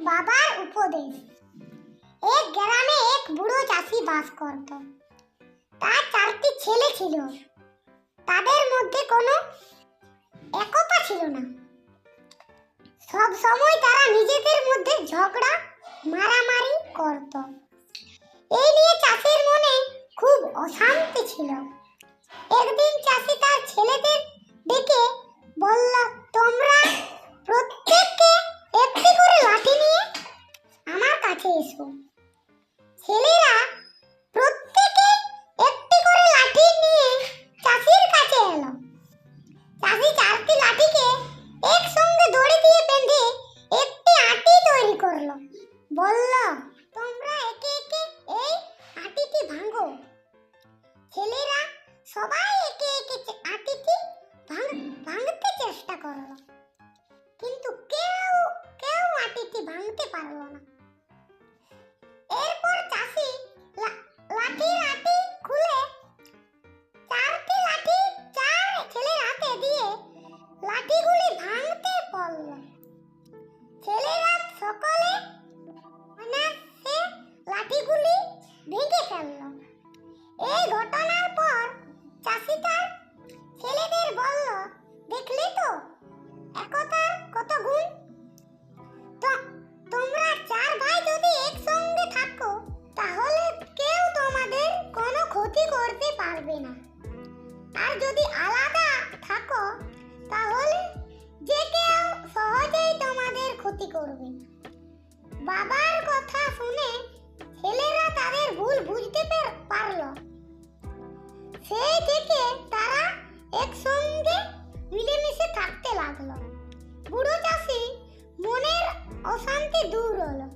বাবার উপদেশ। এক গ্রামে এক বুড়ো চাষি বাস করত। তার চারটি ছেলে ছিল। তাদের মধ্যে কোনো একতা ছিল না। সব সময় তারা নিজেদের মধ্যে ঝগড়া, মারামারি করত। এই নিয়ে চাষির মনে খুব অশান্তি ছিল। এসো ছেলেরা প্রত্যেকে একটি করে লাঠি নিয়ে চাষির কাছে এলো। চাষি চারটি লাঠিকে একসঙ্গে দড়ি দিয়ে বেঁধে একটি আটি তৈরি করল। বলল, তোমরা একে একে এই আটিটি ভাঙো। ছেলেরা সবাই একে লাঠিগুলি ভাঙতে বলল, ছেলেরা সকলে অনায়াসে লাঠিগুলি ভেঙে ফেলল। এই ঘটনার পর চাষি ছেলেদের বলল, দেখলে তো, একতার কত গুণ। তোমরা চার ভাই যদি একসঙ্গে থাকো, তাহলে কেউ তোমাদের কোনো ক্ষতি করতে পারবে না। আর যদি আলাদা থাকো, তাহলে के दूर होला